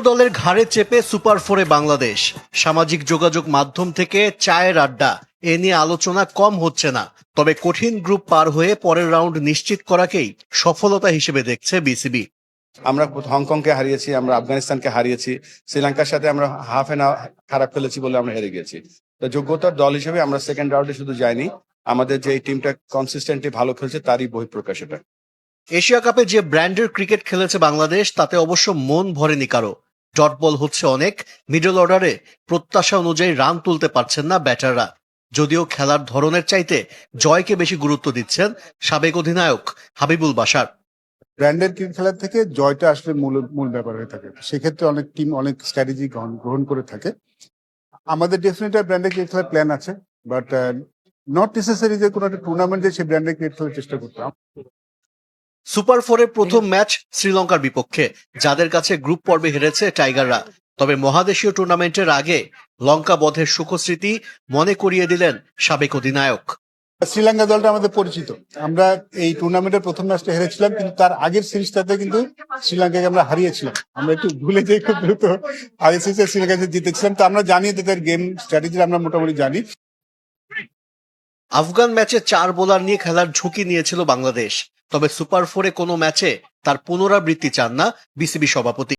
দলের ঘাড়ে চেপে সুপার ফোরে বাংলাদেশ। সামাজিক যোগাযোগ মাধ্যম থেকে চায়ের আড্ডা। এ নিয়ে আলোচনা কম হচ্ছে না। তবে কঠিন গ্রুপ পার হয়ে পরের রাউন্ড নিশ্চিত করাকেই সফলতা হিসেবে দেখছে বিসিবি। আমরা হংকংকে হারিয়েছি আমরা আফগানিস্তানকে হারিয়েছি। শ্রীলঙ্কার সাথে আমরা হাফ এন খারাপ খেলেছি বলে আমরা হেরে গেছি তো যোগ্যতার দল হিসেবে আমরা সেকেন্ড রাউন্ডে শুধু যাইনি। আমাদের যে এই টিমটা কনসিস্টেন্টলি ভালো খেলছে তারই বহিঃপ্রকাশ এটা। এশিয়া কাপে যে ব্র্যান্ডের ক্রিকেট খেলেছে বাংলাদেশ তাতে অবশ্য মন ভরেনি কারও। ডট বল হচ্ছে অনেক মিডল অর্ডারে প্রত্যাশা অনুযায়ী রান তুলতে পারছেন না ব্যাটাররা যদিও খেলার ধরনের চাইতে জয়কে বেশি গুরুত্ব দিচ্ছেন সাবেক অধিনায়ক হাবিবুল বাসার ব্র্যান্ডের খেলার থেকে জয়টা আসলে মূল মূল ব্যাপার হয়ে থাকে। সেক্ষেত্রে অনেক টিম অনেক স্ট্র্যাটেজি গ্রহণ করে থাকে। আমাদের ডেফিনেটলি ব্র্যান্ডের ক্রিকেট খেলার প্ল্যান আছে বাট নট নেসেসারি যে কোনো একটা টুর্নামেন্টে সেই ব্র্যান্ডের ক্রিকেট খেলার চেষ্টা করতাম। সুপার ফোরের প্রথম ম্যাচ শ্রীলঙ্কার বিপক্ষে যাদের কাছে গ্রুপ পর্বে হেরেছে টাইগাররা। তবে মহাদেশীয় টুর্নামেন্টের আগে লঙ্কা বধের সুখস্মৃতি মনে করিয়ে দিলেন সাবেক অধিনায়ক। শ্রীলঙ্কা দলটা আমাদের পরিচিত। আমরা এই টুর্নামেন্টের প্রথম ম্যাচটা হেরেছিলাম কিন্তু তার আগের সিরিজটাতে কিন্তু শ্রীলঙ্কাকে আমরা হারিয়েছিলাম। আমরা একটু ভুলে যাই খুব দ্রুত। আগের সিরিজে শ্রীলঙ্কাকে জিতেছিলাম তো আমরা জানি তাদের গেম স্ট্র্যাটেজি আমরা মোটামুটি জানি। আফগান ম্যাচে চার বোলার নিয়ে খেলার ঝুঁকি নিয়েছিল বাংলাদেশ। তবে সুপার ফোরে কোনো ম্যাচে তার পুনরাবৃত্তি চান না বিসিবি সভাপতি।